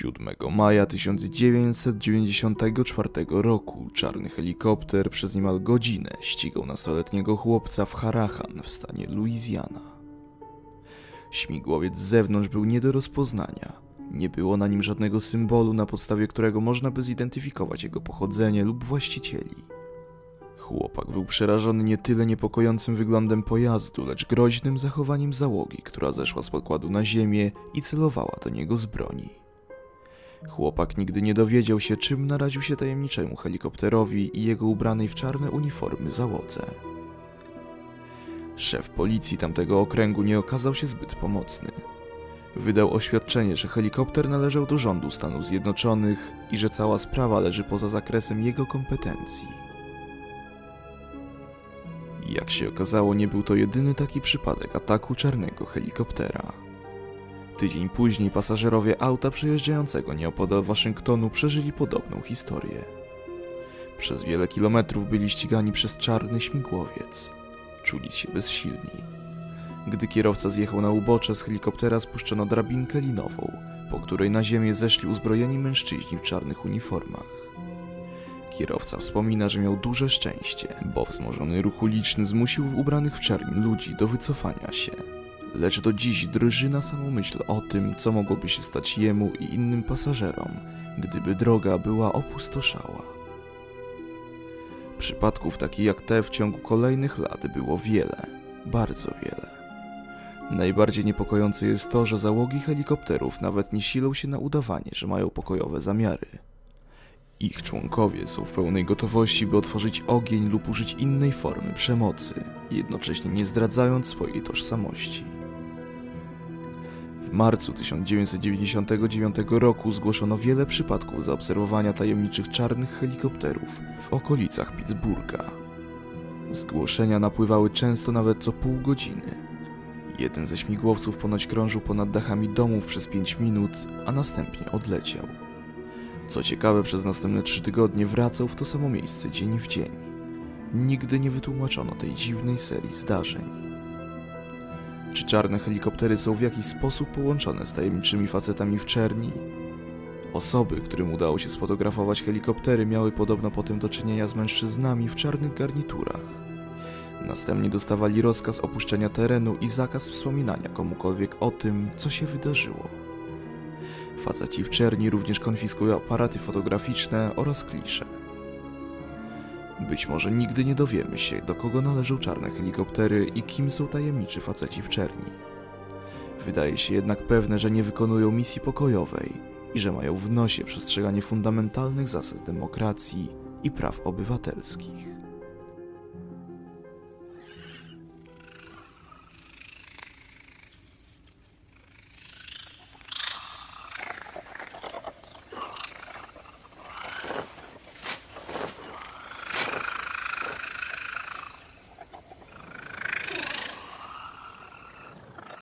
7 maja 1994 roku czarny helikopter przez niemal godzinę ścigał nastoletniego chłopca w Harahan w stanie Louisiana. Śmigłowiec z zewnątrz był nie do rozpoznania. Nie było na nim żadnego symbolu, na podstawie którego można by zidentyfikować jego pochodzenie lub właścicieli. Chłopak był przerażony nie tyle niepokojącym wyglądem pojazdu, lecz groźnym zachowaniem załogi, która zeszła z pokładu na ziemię i celowała do niego z broni. Chłopak nigdy nie dowiedział się, czym naraził się tajemniczemu helikopterowi i jego ubranej w czarne uniformy załodze. Szef policji tamtego okręgu nie okazał się zbyt pomocny. Wydał oświadczenie, że helikopter należał do rządu Stanów Zjednoczonych i że cała sprawa leży poza zakresem jego kompetencji. Jak się okazało, nie był to jedyny taki przypadek ataku czarnego helikoptera. Tydzień później pasażerowie auta przejeżdżającego nieopodal Waszyngtonu przeżyli podobną historię. Przez wiele kilometrów byli ścigani przez czarny śmigłowiec. Czuli się bezsilni. Gdy kierowca zjechał na ubocze, z helikoptera spuszczono drabinkę linową, po której na ziemię zeszli uzbrojeni mężczyźni w czarnych uniformach. Kierowca wspomina, że miał duże szczęście, bo wzmożony ruch uliczny zmusił ubranych w czerni ludzi do wycofania się. Lecz do dziś drży na samą myśl o tym, co mogłoby się stać jemu i innym pasażerom, gdyby droga była opustoszała. Przypadków takich jak te w ciągu kolejnych lat było wiele, bardzo wiele. Najbardziej niepokojące jest to, że załogi helikopterów nawet nie silą się na udawanie, że mają pokojowe zamiary. Ich członkowie są w pełnej gotowości, by otworzyć ogień lub użyć innej formy przemocy, jednocześnie nie zdradzając swojej tożsamości. W marcu 1999 roku zgłoszono wiele przypadków zaobserwowania tajemniczych czarnych helikopterów w okolicach Pittsburgha. Zgłoszenia napływały często nawet co pół godziny. Jeden ze śmigłowców ponoć krążył ponad dachami domów przez 5 minut, a następnie odleciał. Co ciekawe, przez następne trzy tygodnie wracał w to samo miejsce dzień w dzień. Nigdy nie wytłumaczono tej dziwnej serii zdarzeń. Czy czarne helikoptery są w jakiś sposób połączone z tajemniczymi facetami w czerni? Osoby, którym udało się sfotografować helikoptery, miały podobno potem do czynienia z mężczyznami w czarnych garniturach. Następnie dostawali rozkaz opuszczenia terenu i zakaz wspominania komukolwiek o tym, co się wydarzyło. Faceci w czerni również konfiskują aparaty fotograficzne oraz klisze. Być może nigdy nie dowiemy się, do kogo należą czarne helikoptery i kim są tajemniczy faceci w czerni. Wydaje się jednak pewne, że nie wykonują misji pokojowej i że mają w nosie przestrzeganie fundamentalnych zasad demokracji i praw obywatelskich.